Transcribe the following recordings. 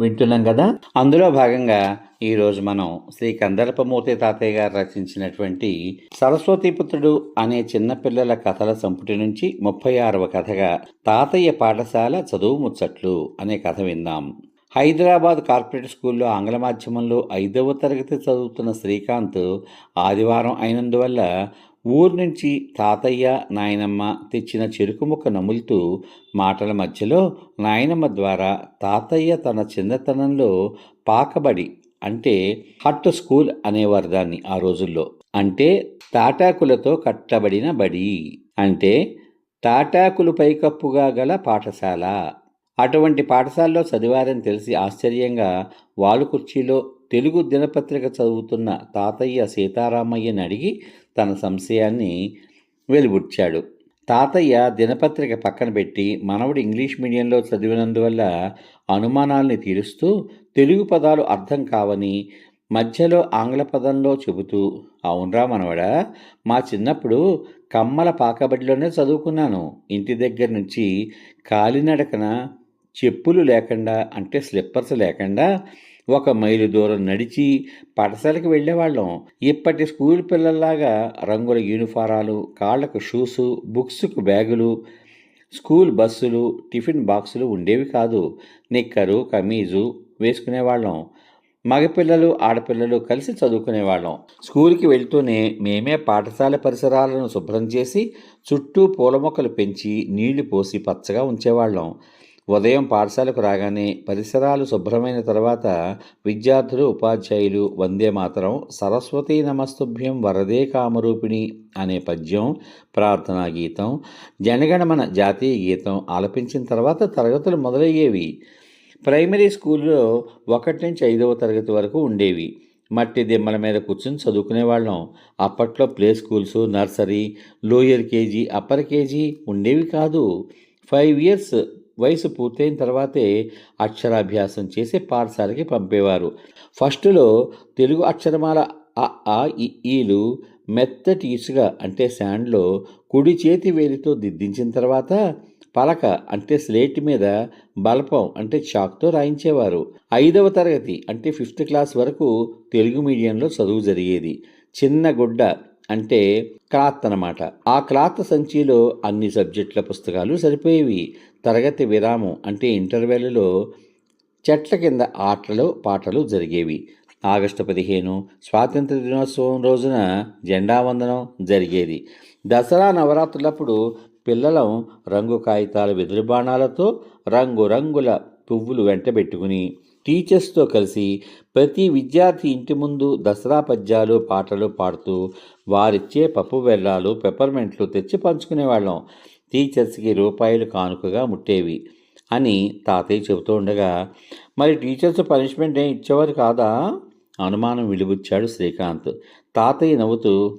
వింటున్నాం కదా? అందులో భాగంగా ఈరోజు మనం శ్రీ కందరపమూర్తి తాతయ్య గారు రచించినటువంటి సరస్వతీపుత్రుడు అనే చిన్నపిల్లల కథల సంపుటి నుంచి ముప్పై ఆరవ కథగా తాతయ్య పాఠశాల చదువు ముచ్చట్లు అనే కథ విందాం. హైదరాబాద్ కార్పొరేట్ స్కూల్లో ఆంగ్ల మాధ్యమంలో ఐదవ తరగతి చదువుతున్న శ్రీకాంత్ ఆదివారం అయినందువల్ల ఊరు నుంచి తాతయ్య నాయనమ్మ తెచ్చిన చెరుకు ముక్క నములుతూ మాటల మధ్యలో నాయనమ్మ ద్వారా తాతయ్య తన చిన్నతనంలో పాకబడి అంటే హట్ స్కూల్ అనేవారు దాన్ని ఆ రోజుల్లో. అంటే తాటాకులతో కట్టబడిన బడి. అంటే తాటాకులు పైకప్పుగా గల పాఠశాల. అటువంటి పాఠశాలలో చదివారని తెలిసి ఆశ్చర్యంగా వాలు కుర్చీలో తెలుగు దినపత్రిక చదువుతున్న తాతయ్య సీతారామయ్యని అడిగి తన సంశయాన్ని వెలిబుచ్చాడు తాతయ్య దినపత్రిక పక్కన పెట్టి మనవడు ఇంగ్లీష్ మీడియంలో చదివినందువల్ల అనుమానాల్ని తీరుస్తూ తెలుగు పదాలు అర్థం కావని మధ్యలో ఆంగ్ల పదంలో చెబుతూ అవునరా మనవడా మా చిన్నప్పుడు కమ్మల పాకబడిలోనే చదువుకున్నాను. ఇంటి దగ్గర నుంచి కాలినడకన చెప్పులు లేకుండా అంటే స్లిప్పర్స్ లేకుండా ఒక మైలు దూరం నడిచి పాఠశాలకు వెళ్ళేవాళ్ళం. ఇప్పటి స్కూల్ పిల్లల్లాగా రంగుల యూనిఫారాలు కాళ్ళకు షూసు బుక్స్కు బ్యాగులు స్కూల్ బస్సులు టిఫిన్ బాక్సులు ఉండేవి కాదు. నిక్కరు కమీజు వేసుకునేవాళ్ళం. మగపిల్లలు ఆడపిల్లలు కలిసి చదువుకునేవాళ్ళం. స్కూల్కి వెళ్తూనే మేమే పాఠశాల పరిసరాలను శుభ్రం చేసి చుట్టూ పూల మొక్కలు పెంచి నీళ్ళు పోసి పచ్చగా ఉంచేవాళ్ళం. ఉదయం పాఠశాలకు రాగానే పరిసరాలు శుభ్రమైన తర్వాత విద్యార్థులు ఉపాధ్యాయులు వందే మాతరం సరస్వతీ నమస్తుభ్యం వరదే కామరూపిణి అనే పద్యం ప్రార్థనా గీతం జనగణమన జాతీయ గీతం ఆలపించిన తర్వాత తరగతులు మొదలయ్యేవి. ప్రైమరీ స్కూల్లో ఒకటి నుంచి ఐదవ తరగతి వరకు ఉండేవి. మట్టి దిమ్మల మీద కూర్చుని చదువుకునేవాళ్ళం అప్పట్లో play schools nursery lower KG upper KG ఉండేవి కాదు. ఫైవ్ ఇయర్స్ వయసు పూర్తయిన తర్వాతే అక్షరాభ్యాసం చేసి పాఠశాలకి పంపేవారు. ఫస్ట్లో తెలుగు అక్షరమాల అ ఆ ఈలు మెత్తటి ఇసుక అంటే శాండ్లో కుడి చేతి వేలితో దిద్దించిన తర్వాత పలక అంటే స్లేట్ మీద బలపం అంటే చాక్తో రాయించేవారు. ఐదవ తరగతి అంటే ఫిఫ్త్ క్లాస్ వరకు తెలుగు మీడియంలో చదువు జరిగేది. చిన్న గుడ్డ అంటే క్లాత్ అన్నమాట. ఆ క్లాత్ సంచిలో అన్ని సబ్జెక్టుల పుస్తకాలు సరిపోయేవి. తరగతి విరామం అంటే ఇంటర్వెల్లో చెట్ల కింద ఆటలు పాటలు జరిగేవి. ఆగస్టు పదిహేను స్వాతంత్ర దినోత్సవం రోజున జెండా వందనం జరిగేది. దసరా నవరాత్రులప్పుడు పిల్లలం రంగు కాగితాల వెదురు బాణాలతో రంగురంగుల పువ్వులు వెంటబెట్టుకుని టీచర్స్తో కలిసి ప్రతి విద్యార్థి ఇంటి ముందు దసరా పద్యాలు పాటలు పాడుతూ వారిచ్చే పప్పు బెల్లాలు పెప్పర్మెంట్లు తెచ్చి పంచుకునేవాళ్ళం. టీచర్స్కి రూపాయలు కానుకగా ముట్టేవి అని తాతయ్య చెబుతూ ఉండగా మరి టీచర్స్ పనిష్మెంట్ ఏం ఇచ్చేవారు కాదా అనుమానం విలుబుచ్చాడు శ్రీకాంత్. తాతయ్య నవ్వుతూ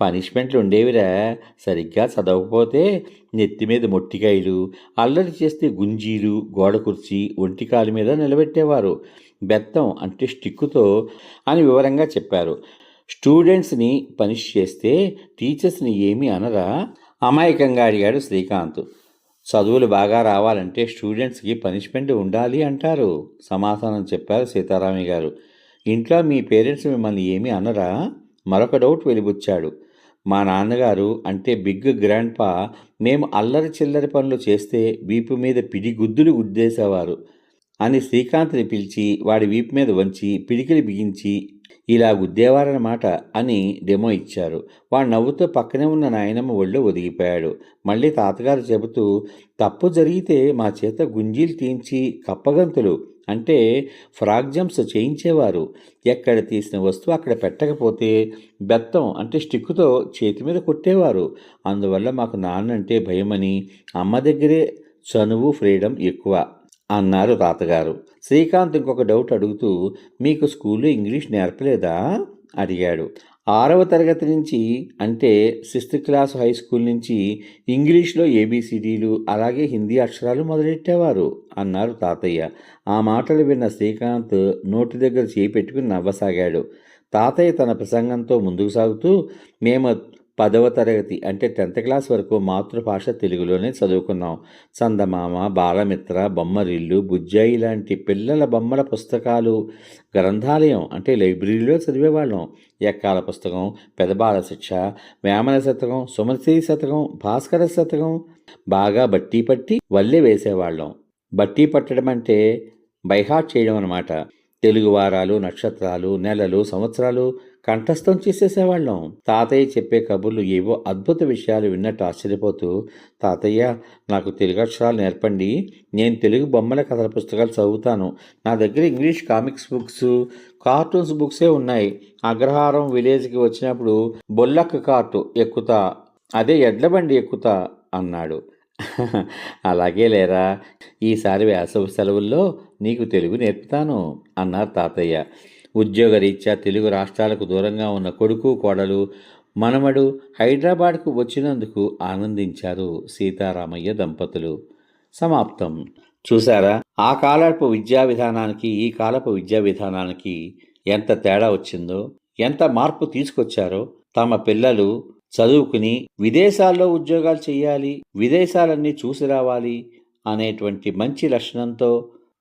పనిష్మెంట్లు ఉండేవిరా. సరిగ్గా చదవకపోతే నెత్తి మీద మొట్టికాయలు అల్లరి చేస్తే గుంజీలు గోడ కుర్చీ ఒంటికాలు మీద నిలబెట్టేవారు. బెత్తం అంటే స్టిక్కుతో అని వివరంగా చెప్పారు. స్టూడెంట్స్ని పనిష్ చేస్తే టీచర్స్ని ఏమీ అనరా? అమాయకంగా అడిగాడు శ్రీకాంత్. చదువులు బాగా రావాలంటే స్టూడెంట్స్కి పనిష్మెంట్ ఉండాలి అంటారు సమాధానం చెప్పారు సీతారామి గారు. ఇంట్లో మీ పేరెంట్స్ మిమ్మల్ని ఏమీ అనరా? మరొక డౌట్ వెలిబుచ్చాడు. మా నాన్నగారు అంటే బిగ్ గ్రాండ్ పా మేము అల్లరి చిల్లరి పనులు చేస్తే వీపు మీద పిడి గుద్దులు గుద్దేసేవారు అని శ్రీకాంత్ని పిలిచి వాడి వీపు మీద వంచి పిడికిలి బిగించి ఇలా గుద్దేవారన్నమాట అని డెమో ఇచ్చారు. వాడు నవ్వుతూ పక్కనే ఉన్న నాయనమ్మ ఒళ్ళు ఒదిగిపోయాడు. మళ్ళీ తాతగారు చెబుతూ తప్పు జరిగితే మా చేత గుంజీలు తీయించి కప్పగంతులు అంటే ఫ్రాక్ జంప్స్ చేయించేవారు. ఎక్కడ తీసిన వస్తువు అక్కడ పెట్టకపోతే బెత్తం అంటే స్టిక్కుతో చేతి మీద కొట్టేవారు. అందువల్ల మాకు నాన్న అంటే భయమని అమ్మ దగ్గరే చనువు ఫ్రీడమ్ ఎక్కువ. అన్నారు తాతగారు. శ్రీకాంత్ ఇంకొక డౌట్ అడుగుతూ మీకు స్కూల్లో ఇంగ్లీష్ నేర్పలేదా? అడిగాడు. ఆరవ తరగతి నుంచి అంటే సిక్స్త్ క్లాస్ హై స్కూల్ నుంచి ఇంగ్లీష్లో ఏబిసిడీలు అలాగే హిందీ అక్షరాలు మొదలెట్టేవారు అన్నారు తాతయ్య. ఆ మాటలు విన్న శ్రీకాంత్ నోటి దగ్గర చేయి పెట్టుకుని నవ్వసాగాడు. తాతయ్య తన ప్రసంగంతో ముందుకు సాగుతూ మేము పదవ తరగతి అంటే టెన్త్ క్లాస్ వరకు మాతృభాష తెలుగులోనే చదువుకున్నాం. చందమామ బాలమిత్ర బొమ్మరిల్లు బుజ్జాయి లాంటి పిల్లల బొమ్మల పుస్తకాలు గ్రంథాలయం అంటే లైబ్రరీలో చదివేవాళ్ళం. ఎక్కాల పుస్తకం పెదబాల శిక్ష వేమన శతకం సుమతి శతకం భాస్కర శతకం బాగా బట్టి పట్టి వల్లే వేసేవాళ్ళం. బట్టి పట్టడం అంటే బైహాట్ చేయడం అనమాట తెలుగు వారాలు నక్షత్రాలు నెలలు సంవత్సరాలు కంఠస్థం చేసేసేవాళ్ళం. తాతయ్య చెప్పే కబుర్లు ఏవో అద్భుత విషయాలు విన్నట్టు ఆశ్చర్యపోతూ తాతయ్య నాకు తెలుగు అక్షరాలు నేర్పండి. నేను తెలుగు బొమ్మల కథల పుస్తకాలు చదువుతాను. నా దగ్గర ఇంగ్లీష్ కామిక్స్ బుక్స్ కార్టూన్స్ బుక్సే ఉన్నాయి. అగ్రహారం విలేజ్కి వచ్చినప్పుడు బొల్లక్ కార్టు ఎక్కుతా అదే ఎడ్ల బండి ఎక్కుతా అన్నాడు. అలాగే లేరా. ఈసారి వేసవి సెలవుల్లో నీకు తెలుగు నేర్పుతాను అన్నారు తాతయ్య. ఉద్యోగరీత్యా తెలుగు రాష్ట్రాలకు దూరంగా ఉన్న కొడుకు కోడలు మనమడు హైదరాబాద్కు వచ్చినందుకు ఆనందించారు సీతారామయ్య దంపతులు. సమాప్తం. చూసారా ఆ కాలపు విద్యా విధానానికి ఈ కాలపు విద్యా విధానానికి ఎంత తేడా వచ్చిందో ఎంత మార్పు తీసుకొచ్చారో తమ పిల్లలు చదువుకుని విదేశాల్లో ఉద్యోగాలు చేయాలి విదేశాలన్నీ చూసి రావాలి అనేటువంటి మంచి లక్షణంతో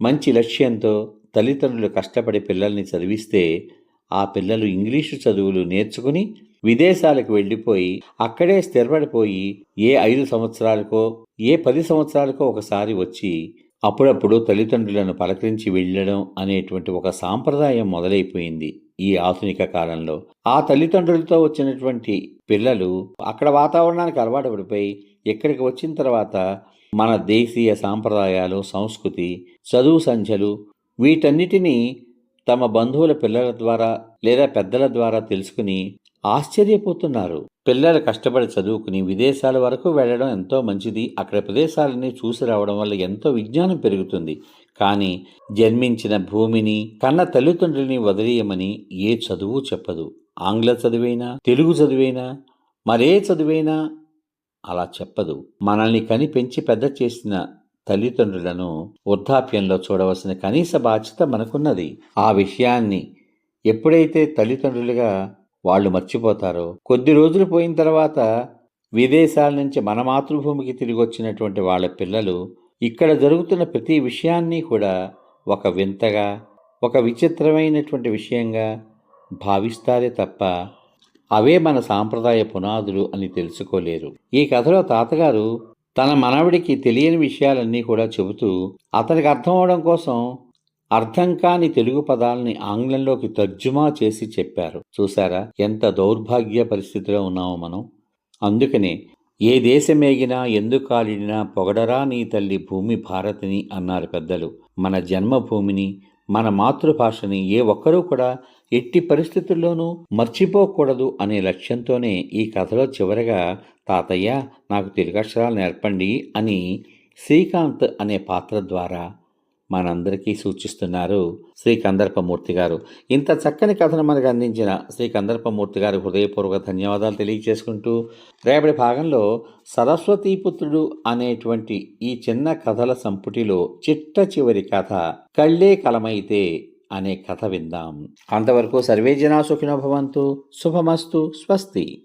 మంచి లక్ష్యంతో తల్లిదండ్రులు కష్టపడి పిల్లల్ని చదివిస్తే ఆ పిల్లలు ఇంగ్లీషు చదువులు నేర్చుకుని విదేశాలకు వెళ్ళిపోయి అక్కడే స్థిరపడిపోయి ఏ ఐదు సంవత్సరాలకో ఏ పది సంవత్సరాలకో ఒకసారి వచ్చి అప్పుడప్పుడు తల్లిదండ్రులను పలకరించి వెళ్ళడం అనేటువంటి ఒక సాంప్రదాయం మొదలైపోయింది ఈ ఆధునిక కాలంలో. ఆ తల్లిదండ్రులతో వచ్చినటువంటి పిల్లలు అక్కడ వాతావరణానికి అలవాటు పడిపోయి ఇక్కడికి వచ్చిన తర్వాత మన దేశీయ సాంప్రదాయాలు సంస్కృతి చదువు సంఖ్యలు వీటన్నిటినీ తమ బంధువుల పిల్లల ద్వారా లేదా పెద్దల ద్వారా తెలుసుకుని ఆశ్చర్యపోతున్నారు. పిల్లలు కష్టపడి చదువుకుని విదేశాల వరకు వెళ్ళడం ఎంతో మంచిది. అక్కడ ప్రదేశాలని చూసి రావడం వల్ల ఎంతో విజ్ఞానం పెరుగుతుంది. కానీ జన్మించిన భూమిని కన్న తల్లిదండ్రుల్ని వదిలేయమని ఏ చదువు చెప్పదు. ఆంగ్ల చదువైనా తెలుగు చదువైనా మరే చదువైనా అలా చెప్పదు. మనల్ని కని పెంచి పెద్ద చేసిన తల్లిదండ్రులను వృద్ధాప్యంలో చూడవలసిన కనీస బాధ్యత మనకున్నది. ఆ విషయాన్ని ఎప్పుడైతే తల్లిదండ్రులుగా వాళ్ళు మర్చిపోతారో కొద్ది రోజులు పోయిన తర్వాత విదేశాల నుంచి మన మాతృభూమికి తిరిగి వచ్చినటువంటి వాళ్ళ పిల్లలు ఇక్కడ జరుగుతున్న ప్రతి విషయాన్ని కూడా ఒక వింతగా ఒక విచిత్రమైనటువంటి విషయంగా భావిస్తారే తప్ప అవే మన సాంప్రదాయ పునాదులు అని తెలుసుకోలేరు. ఈ కథలో తాతగారు తన మనవడికి తెలియని విషయాలన్నీ కూడా చెబుతూ అతనికి అర్థం అవడం కోసం అర్థం కాని తెలుగు పదాలని ఆంగ్లంలోకి తర్జుమా చేసి చెప్పారు. చూసారా ఎంత దౌర్భాగ్య పరిస్థితిలో ఉన్నామో మనం. అందుకనే ఏ దేశమేగినా ఎందుకు కాలిడినా పొగడరా నీ తల్లి భూమి భారతిని అన్నారు పెద్దలు. మన జన్మభూమిని మన మాతృభాషని ఏ ఒక్కరూ కూడా ఎట్టి పరిస్థితుల్లోనూ మర్చిపోకూడదు అనే లక్ష్యంతోనే ఈ కథలో చివరగా తాతయ్య నాకు తెలుగు అక్షరాలు నేర్పండి అని శ్రీకాంత్ అనే పాత్ర ద్వారా మనందరికీ సూచిస్తున్నారు శ్రీ కందర్పమూర్తి గారు. ఇంత చక్కని కథను మనకు అందించిన శ్రీ కందర్పమూర్తి గారి హృదయపూర్వక ధన్యవాదాలు తెలియజేసుకుంటూ రేపటి భాగంలో సరస్వతీపుత్రుడు అనేటువంటి ఈ చిన్న కథల సంపుటిలో చిట్ట చివరి కథ కళ్ళే కలమైతే అనే కథ విందాం. అంతవరకు సర్వే జనా భవంతు. శుభమస్తు. స్వస్తి.